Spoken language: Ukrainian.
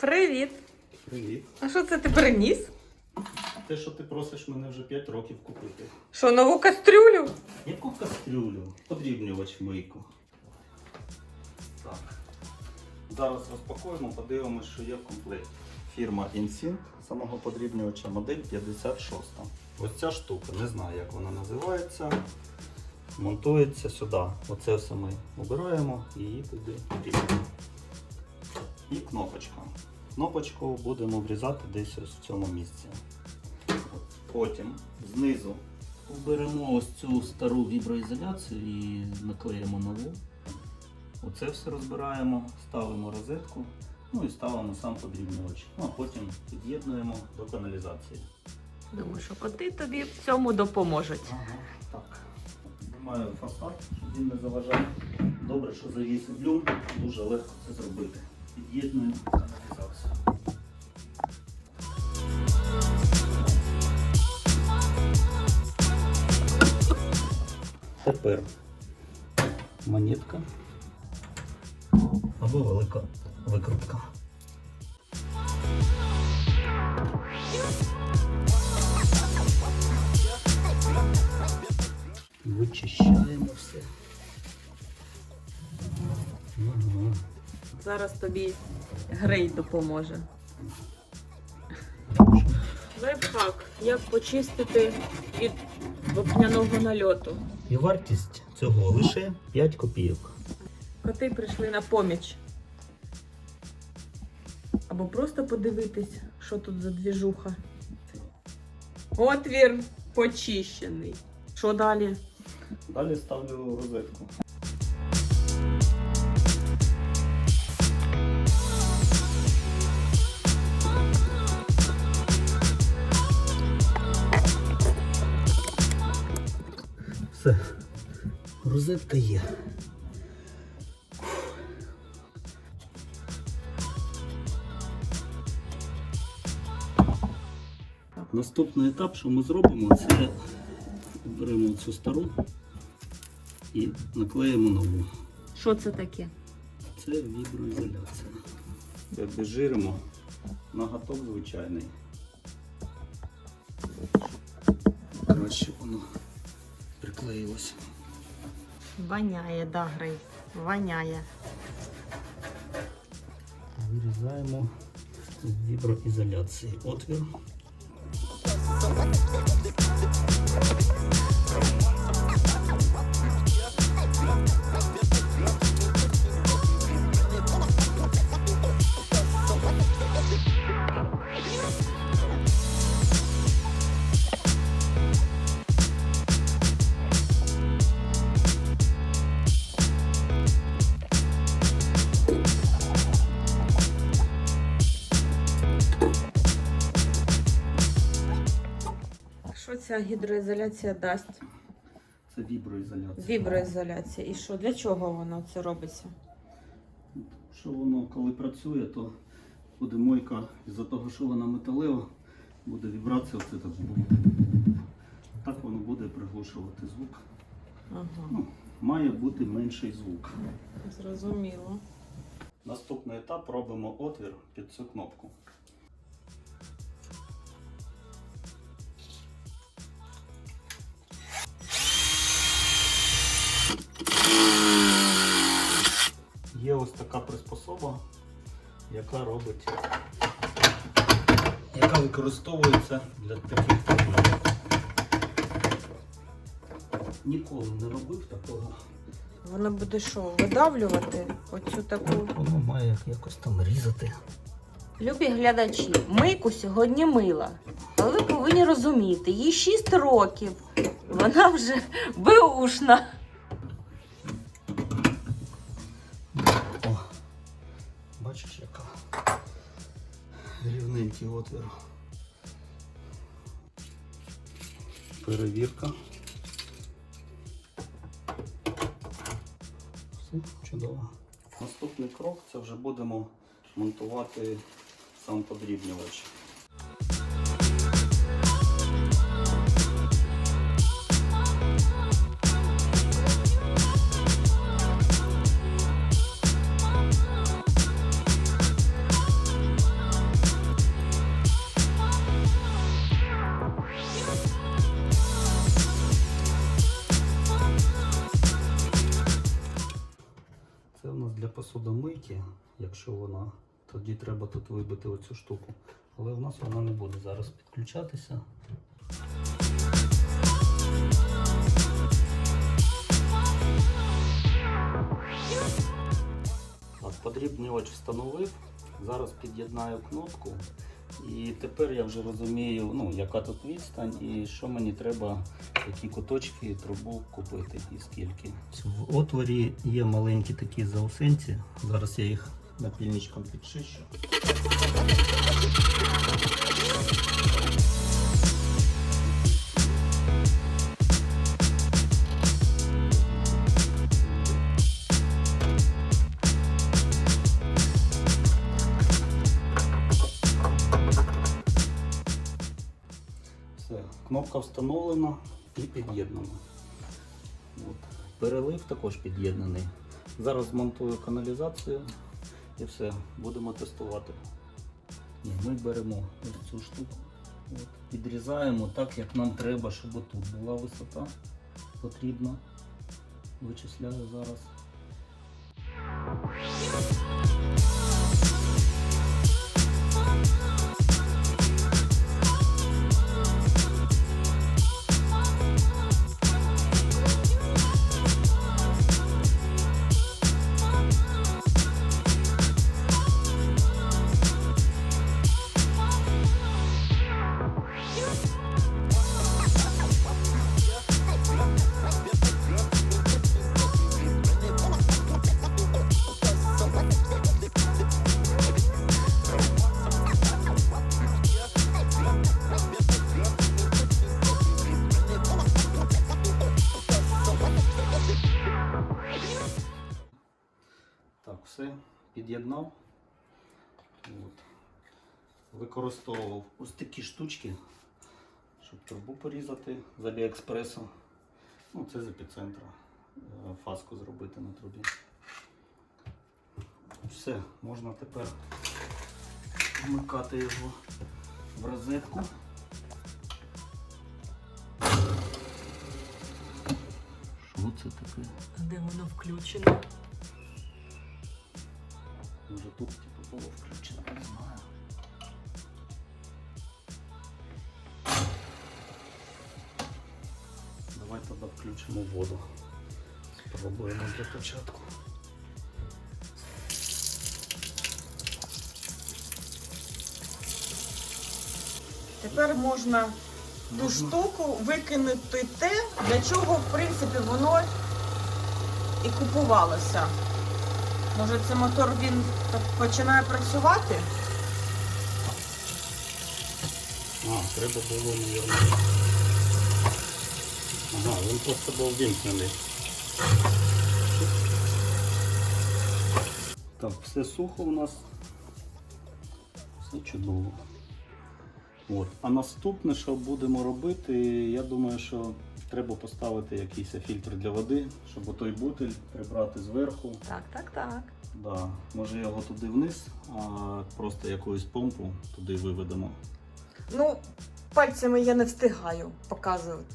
Привіт! Привіт. А що це ти приніс? Те, що ти просиш мене вже 5 років купити. Що, нову кастрюлю? Яку кастрюлю? Подрібнювач мийку. Так. Зараз розпакуємо, подивимося, що є в комплекті. Фірма Insync самого подрібнювача модель 56. Ось ця штука, не знаю, як вона називається. Монтується сюди. Оце все ми обираємо і її туди потрібно. І кнопочка. Кнопочку будемо врізати десь ось в цьому місці. Потім знизу Беремо ось цю стару віброізоляцію і наклеїмо нову. Оце все розбираємо, ставимо розетку, ну і ставимо сам подрібнювач. Ну а потім під'єднуємо до каналізації. Думаю, що коти тобі в цьому допоможуть. Ага, так. Знімаю фасад, щоб він не заважав. Добре, що завісив люм, дуже легко це зробити. Під'єднуємо каналізацію. Тепер монетка або велика викрутка. Вичищаємо все. Зараз тобі грей допоможе. Лайфхак. Як почистити від вапняного нальоту. І вартість цього лише 5 копійок. Коти прийшли на поміч. Або просто подивитись, що тут за двіжуха. Отвір почищений. Що далі? Далі ставлю розетку. Розетка є. Наступний етап, що ми зробимо, це беремо цю стару і наклеїмо нову. Що це таке? Це віброізоляція. Обезжиримо ноготок звичайний. Краще воно приклеїлося. Воняє, да, грей. Воняє. Вирізаємо з віброізоляції отвір. Ця гідроізоляція дасть? Це віброізоляція. Віброізоляція. І що? Для чого воно це робиться? Що воно коли працює, то буде мойка із-за того, що вона металева, буде вібрація оце так. Так воно буде приглушувати звук. Ага, Ну, має бути менший звук. зрозуміло. Наступний етап робимо отвір під цю кнопку. Ось така приспособа, яка робить, яка використовується для таких предметів. Ніколи не робив такого. Воно буде що, видавлювати оцю таку. Воно має якось там різати. Любі глядачі, мийку сьогодні мила. Але ви повинні розуміти, їй 6 років. Вона вже беушна. Яка рівненький отвір. Перевірка. Все, чудово. Наступний крок це вже будемо монтувати сам подрібнювач. Посудомийки, якщо вона, тоді треба тут вибити оцю штуку. Але в нас вона не буде зараз підключатися. Так, подрібнювач встановив. Зараз під'єднаю кнопку. І тепер я вже розумію, ну, яка тут відстань і що мені треба, які куточки трубу купити і скільки. В отворі є маленькі такі заусенці. Зараз я їх напільничком підчищу. Кнопка встановлена і під'єднана. Перелив також під'єднаний. Зараз змонтую каналізацію і все, будемо тестувати. Ні, ми беремо цю штуку, от, підрізаємо так, як нам треба, щоб тут була висота потрібна. Вичисляю зараз. Під'єднав. От. Використовував ось такі штучки, щоб трубу порізати з Аліекспресу. Ну, це з епіцентра. Е, Фаску зробити на трубі. Все, можна тепер вмикати його в розетку. Що це таке? Де воно включено? Тут типу було включено, не знаю. Давай тоді включимо воду. Спробуємо для початку. Тепер можна ту штуку викинути те, для чого в принципі воно і купувалося. Може, це мотор він починає працювати? А, треба було, мабуть. Ага, він просто був вимкнений. Так, все сухо у нас. Все чудово. От. А наступне, що будемо робити, я думаю, що треба поставити якийсь фільтр для води, щоб той бутиль прибрати зверху. Так, так, так. Да. Може його туди вниз, а просто якусь помпу туди виведемо. Ну, пальцями я не встигаю показувати.